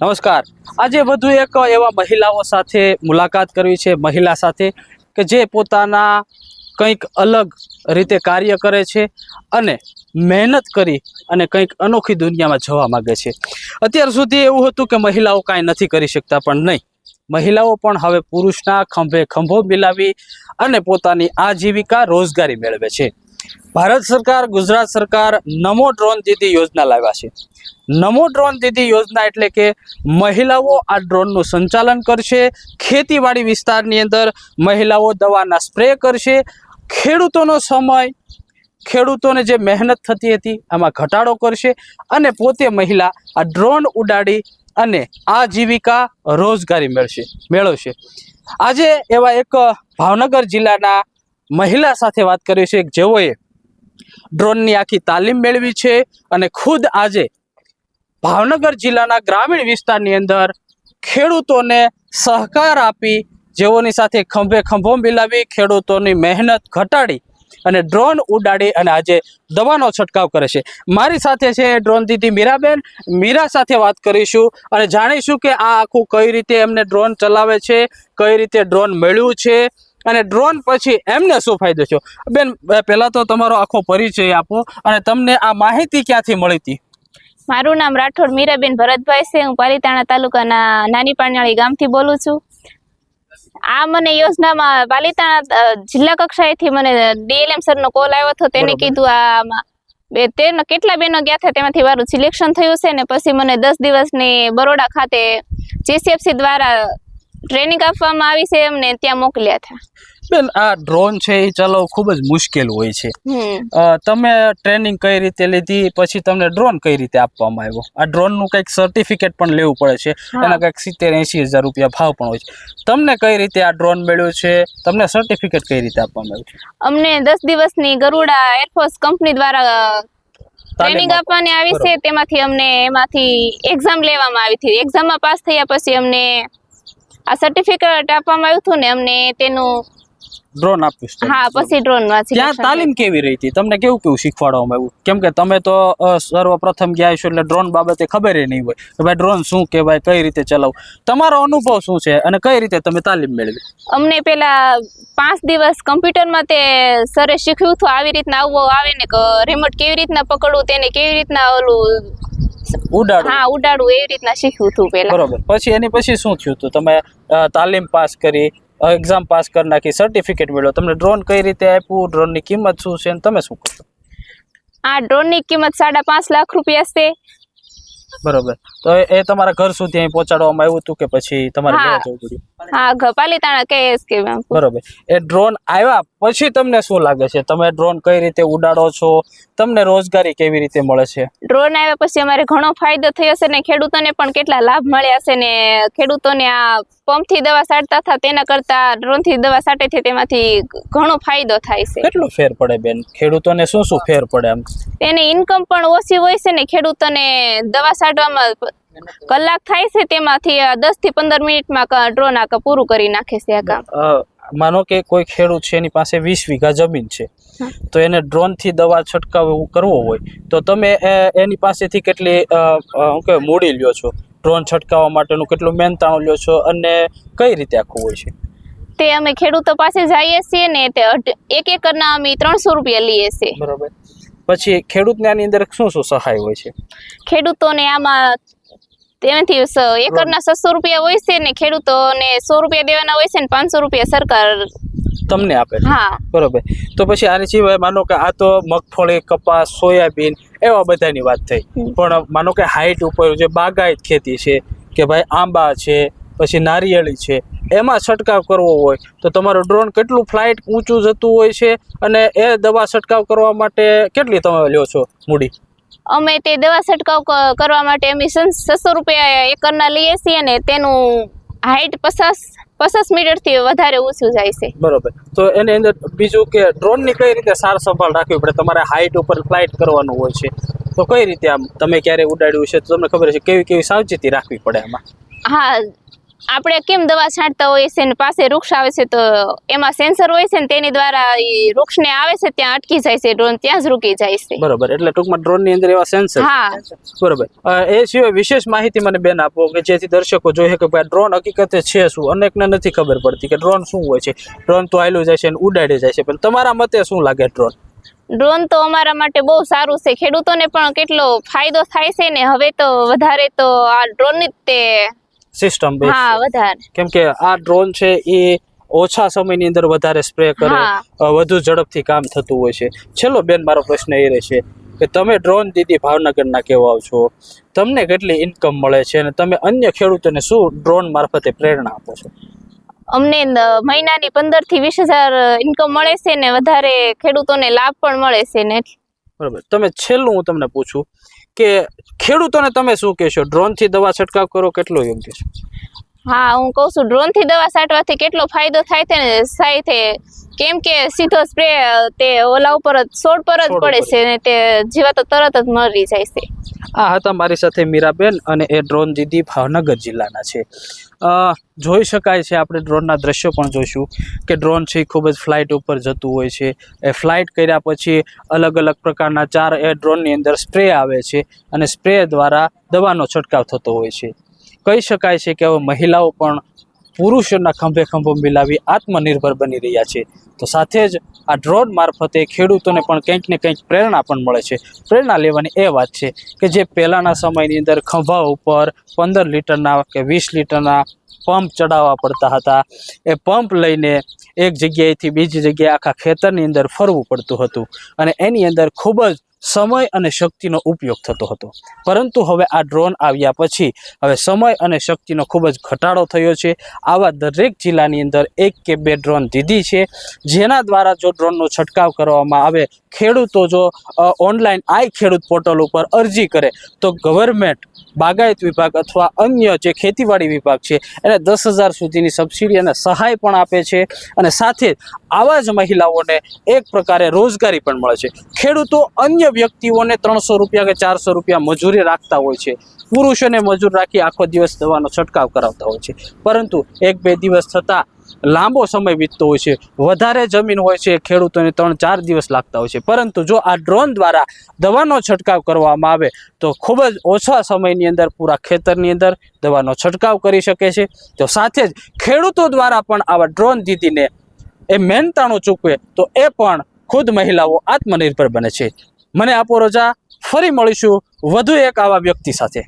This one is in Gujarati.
નમસ્કાર. આજે વધુ એક એવા મહિલાઓ સાથે મુલાકાત કરવી છે, મહિલા સાથે, કે જે પોતાના કંઈક અલગ રીતે કાર્ય કરે છે અને મહેનત કરી અને કંઈક અનોખી દુનિયામાં જવા માગે છે. અત્યાર સુધી એવું હતું કે મહિલાઓ કાંઈ નથી કરી શકતા, પણ નહીં. મહિલાઓ પણ હવે પુરુષના ખંભે ખંભો મિલાવી અને પોતાની આજીવિકા રોજગારી મેળવે છે. ભારત સરકાર, ગુજરાત સરકાર નમો ડ્રોન દીદી યોજના લાવ્યા છે. નમો ડ્રોન દીદી યોજના એટલે કે મહિલાઓ આ ડ્રોનનું સંચાલન કરશે, ખેતીવાડી વિસ્તારની અંદર મહિલાઓ દવાના સ્પ્રે કરશે. ખેડૂતોનો સમય, ખેડૂતોને જે મહેનત થતી હતી આમાં ઘટાડો કરશે અને પોતે મહિલા આ ડ્રોન ઉડાડી અને આજીવિકા રોજગારી મેળશે મેળવશે. આજે એવા એક ભાવનગર જિલ્લાના મહિલા સાથે વાત કરી છે. જેઓએ ડ્રોનની આખી તાલીમ મેળવી છે અને ખુદ આજે ભાવનગર જિલ્લાના ગ્રામીણ વિસ્તારની અંદર ખેડૂતોને સહકાર આપી જેઓની સાથે ખંભે ખંભો મિલાવી, ખેડૂતોની મહેનત ઘટાડી અને ડ્રોન ઉડાડી અને આજે દવાનો છંટકાવ કરે છે. મારી સાથે છે ડ્રોન દીદી મીરાબેન. મીરા સાથે વાત કરીશું અને જાણીશું કે આ આખું કઈ રીતે એમને ડ્રોન ચલાવે છે, કઈ રીતે ડ્રોન મળ્યું છે અને ડ્રોન પછી એમને શું ફાયદો છે બેન પહેલાં તો તમારો આખો પરિચય આપો અને તમને આ માહિતી ક્યાંથી મળી હતી? મારું નામ રાઠોડ મીરાબેન ભરતભાઈ છે. હું પાલીતાણા તાલુકાના નાની પાણિયાળી ગામથી બોલું છું. આ મને યોજનામાં પાલીતાણા જિલ્લા કક્ષાએથી મને ડીએલએમ સરનો કોલ આવ્યો હતો. તેને કીધું આમાં બે તેનો કેટલા બેનો ગયા હતા તેમાંથી મારું સિલેક્શન થયું છે ને પછી મને દસ દિવસની બરોડા ખાતે જીસીએફસી દ્વારા ટ્રેનિંગ આપવામાં આવી છે એમને ત્યાં મોકલ્યા હતા. બેન આ ડ્રોન છે એ ચલાવવું ખૂબ જ મુશ્કેલ હોય છે. તમે ટ્રેનિંગ કઈ રીતે લીધી પછી તમને ડ્રોન કઈ રીતે આપવામાં આવ્યો? આ ડ્રોનનું કંઈક સર્ટિફિકેટ પણ લેવું પડે છે એના કંઈક સિત્તેર એંશી હજાર રૂપિયા ભાવ પણ હોય છે. તમને કઈ રીતે આ ડ્રોન મળ્યું છે? તમને સર્ટિફિકેટ કઈ રીતે આપવામાં આવ્યું છે? અમને દસ દિવસની ગરુડા એરફોર્સ કંપની દ્વારા ટ્રેનિંગ આપવાની આવી છે. તેમાંથી અમને એમાંથી એક્ઝામ લેવામાં આવી હતી. એક્ઝામમાં પાસ થયા પછી અમને આ સર્ટિફિકેટ આપવામાં આવ્યું હતું ને અમને તેનું ડ્રોન આપ્યું હા પછી ડ્રોન ત્યાં તાલીમ કેવી રહી હતી? તમને કેવું કેવું શીખવાડવામાં આવ્યું? કેમ કે તમે તો સર્વપ્રથમ ગયા છો એટલે ડ્રોન બાબતે ખબર નહીં હોય. કે ભાઈ ડ્રોન શું કહેવાય કઈ રીતે ચલાવવું? તમારો અનુભવ શું છે અને કઈ રીતે તમે તાલીમ મેળવી? અમને પેલા પાંચ દિવસ કમ્પ્યુટરમાં તે સરે શીખ્યું હતું આવી રીતના આવવું આવે ને કે રિમોટ કેવી રીતના પકડવું તેને કેવી રીતના ઓલું ઉડાડવું. હા ઉડાડવું એવી રીતના શીખ્યું હતું પહેલા. બરોબર. પછી એની પછી શું થયું હતું? તમે તાલીમ પાસ કરી એક્ઝામ પાસ કરી નાખી સર્ટિફિકેટ મેળવ્યો. તમને ડ્રોન કઈ રીતે આપ્યું? ડ્રોનની કિંમત શું છે? અને તમે શું કરો આ ડ્રોનની કિંમત સાડા પાંચ લાખ રૂપિયા છે. બરોબર. તો એ- તમારા ઘર સુધી અહીં પહોંચાડવામાં આવ્યું હતું કે પછી તમારે હા. ઘરે જવું પડ્યું? હા ઘ- પાલીતાણા કેએસ કે બરોબર. એ ડ્રોન આવ્યા પછી તમને શું લાગે છે? તમે ડ્રોન કઈ રીતે ઉડાડો છો? તમને રોજગારી કેવી રીતે મળે છે? ડ્રોન આવ્યા પછી અમારે ઘણો ફાયદો થયો છે ને ખેડૂતોને પણ કેટલા લાભ મળ્યા છે ને ખેડૂતોને આ પંપથી દવા છાંટતા હતા તેના કરતા ડ્રોનથી દવા છાંટે છે તેમાંથી ઘણો ફાયદો થાય છે. કેટલો ફેર પડે બેન? ખેડૂતોને શું શું ફેર પડે આમ? તેની ઇન્કમ પણ ઓછી હોય છે ને ખેડૂતોને દવા છાંટવામાં કલાક થાય છે તેમાંથી દસથી પંદર મિનિટમાં ડ્રોન આ પૂરું કરી નાખે છે આ કામ. માનો કે કોઈ ખેડૂત છે એની પાસે વીસ વીઘા જમીન છે તો એને ડ્રોનથી દવા છંટકાવ કરવો હોય તો તમે એની પાસેથી કેટલી શું કહેવાય મૂડી લ્યો છો? ડ્રોન છંટકાવવા માટેનું કેટલું મહેનતાણું લ્યો છો? અને કઈ રીતે આખું હોય છે? તે અમે ખેડૂતો પાસે જઈએ છીએ ને તે એક એકરના અમે ત્રણસો રૂપિયા લઈએ છીએ. બરોબર. પછી ખેડૂતને આની અંદર શું શું સહાય હોય છે? ખેડૂતોને આમાં તેનાથી એકરના છસો રૂપિયા હોય છે ને ખેડૂતોને સો રૂપિયા દેવાના હોય છે ને પાંચસો રૂપિયા સરકાર તમને આપે હા. બરોબર. તો પછી આની સિવાય માનો કે આ તો મગફળી કપાસ સોયાબીન એવા બધાની વાત થઈ. પણ માનો કે હાઈટ ઉપર જે બાગાયત ખેતી છે કે ભાઈ આંબા છે પછી નારિયેળી છે એમાં છંટકાવ કરવો હોય તો તમારું ડ્રોન કેટલું ફ્લાઇટ ઊંચું જતું હોય છે અને એ દવા છંટકાવ કરવા માટે કેટલી તમે લ્યો છો મૂડી? અમે તે દવા છંટકાવ કરવા માટે અમે છસો રૂપિયા એકરના લઈએ છીએ ને તેનું હાઈટ પચાસ પચાસ મીટરથી વધારે ઊંચું જાય છે. બરોબર. તો એની અંદર બીજું કે ડ્રોનની કઈ રીતે સાર સંભાળ રાખવી પડે? તમારે હાઈટ ઉપર ફ્લાઇટ કરવાનું હોય છે. તો કઈ રીતે આમ? તમે ક્યારે ઉડાડ્યું છે? તો તમને ખબર છે કેવી કેવી સાવચેતી રાખવી પડે આમાં? હા આપણે કેમ દવા છાંટતા હોઈએ છે ને પાસે વૃક્ષ આવે છે તો એમાં સેન્સર હોય છે ને તેની દ્વારા એ વૃક્ષને આવે છે ત્યાં અટકી જાય છે ડ્રોન ત્યાં જ રૂકી જાય છે. બરોબર એટલે ટૂંકમાં ડ્રોનની અંદર એવા સેન્સર હા. બરોબર. એ સિવાય વિશેષ માહિતી મને બેન આપો કે જેથી દર્શકો જોઈએ કે ભાઈ ડ્રોન હકીકતે છે શું? અનેકને નથી ખબર પડતી કે ડ્રોન શું હોય છે. ડ્રોન તો આયલું જાય છે અને ઉડાડી જાય છે. પણ તમારા મતે શું લાગે ડ્રોન? ડ્રોન તો અમારા માટે બહુ સારું છે. ખેડૂતોને પણ કેટલો ફાયદો થાય છે ને હવે તો વધારે તો આ ડ્રોન જ તે સિસ્ટમ હા વધારે. કેમ કે આ ડ્રોન છે એ ઓછા સમયની અંદર વધારે સ્પ્રે કરે વધુ ઝડપથી કામ થતું હોય છે. છેલ્લો બેન મારો પ્રશ્ન એ રહેશે કે તમે ડ્રોન દીદી ભાવનગરના કહેવાઓ છો? તમને કેટલી ઇન્કમ મળે છે અને તમે અન્ય ખેડૂતોને શું ડ્રોન મારફતે પ્રેરણા આપો છો? અમને મહિનાની પંદરથી વીસ હજાર ઇન્કમ મળે છે ને વધારે ખેડૂતોને લાભ પણ મળે છે ને. બરાબર. તમે છેલ્લું હું તમને પૂછું કે ખેડૂતોને તમે શું કહેશો? ડ્રોનથી દવા છંટકાવ કરો, કેટલો યોગ્ય છે? હા, હું કહું છું ડ્રોનથી દવા છાંટવાથી કેટલો ફાયદો થાય છે ને સાથે કેમ કે સીધો સ્પ્રે તે ઓલા ઉપર જ છોડ પર જ પડે છે ને તે જીવાતો તરત જ મરી જાય છે. આ હતા મારી સાથે મીરાબેન અને એ ડ્રોન દીદી ભાવનગર જિલ્લાના છે. જોઈ શકાય છે આપણે ડ્રોનના દ્રશ્યો પણ જોઈશું કે ડ્રોન છે ખૂબ જ ફ્લાઇટ ઉપર જતું હોય છે. એ ફ્લાઇટ કર્યા પછી અલગ અલગ પ્રકારના ચાર એ ડ્રોનની અંદર સ્પ્રે આવે છે અને સ્પ્રે દ્વારા દવાનો છંટકાવ થતો હોય છે. કહી શકાય છે કે હવે મહિલાઓ પણ પુરુષોના ખંભે ખંભો મિલાવી આત્મનિર્ભર બની રહ્યા છે. તો સાથે જ આ ડ્રોન મારફતે ખેડૂતોને પણ કંઈક ને કંઈક પ્રેરણા પણ મળે છે. પ્રેરણા લેવાની એ વાત છે કે જે પહેલાંના સમયની અંદર ખંભા ઉપર પંદર લીટરના કે વીસ લીટરના પંપ ચડાવવા પડતા હતા. એ પંપ લઈને એક જગ્યાએથી બીજી જગ્યાએ આખા ખેતરની અંદર ફરવું પડતું હતું. અને એની અંદર ખૂબ જ સમય અને શક્તિનો ઉપયોગ થતો હતો. પરંતુ હવે આ ડ્રોન આવ્યા પછી હવે સમય અને શક્તિનો ખૂબ જ ઘટાડો થયો છે. આવા દરેક જિલ્લાની અંદર એક કે બે ડ્રોન દીધી છે. જેના દ્વારા જો ડ્રોનનો છંટકાવ કરવામાં આવે, ખેડૂતો જો ઓનલાઈન આઈ ખેડૂત પોર્ટલ ઉપર અરજી કરે, તો ગવર્મેન્ટ, બાગાયત વિભાગ અથવા અન્ય જે ખેતીવાડી વિભાગ છે, એને દસ હજાર સુધીની સબસિડી અને સહાય પણ આપે છે. અને સાથે આવા જ મહિલાઓને એક પ્રકારે રોજગારી પણ મળે છે. ખેડૂતો અન્ય વ્યક્તિઓને ત્રણસો રૂપિયા કે ચારસો રૂપિયા મજૂરી રાખતા હોય છે. પુરુષોને મજૂર રાખી આખો દિવસ દવાનો છંટકાવ કરાવતા હોય છે. પરંતુ એક બે દિવસ થતાં લાંબો સમય વીતતો હોય છે. વધારે જમીન હોય છે ખેડૂતોને ત્રણ ચાર દિવસ લાગતા હોય છે. પરંતુ જો આ ડ્રોન દ્વારા દવાનો છંટકાવ કરવામાં આવે, તો ખૂબ જ ઓછા સમયની અંદર પૂરા ખેતરની અંદર દવાનો છંટકાવ કરી શકે છે. તો સાથે જ ખેડૂતો દ્વારા પણ આવા ડ્રોન દીદીને એ મહેનતાણું ચૂકવે, તો એ પણ ખુદ મહિલાઓ આત્મનિર્ભર બને છે. મને આપો રજા, ફરી મળીશું વધુ એક આવા વ્યક્તિ સાથે.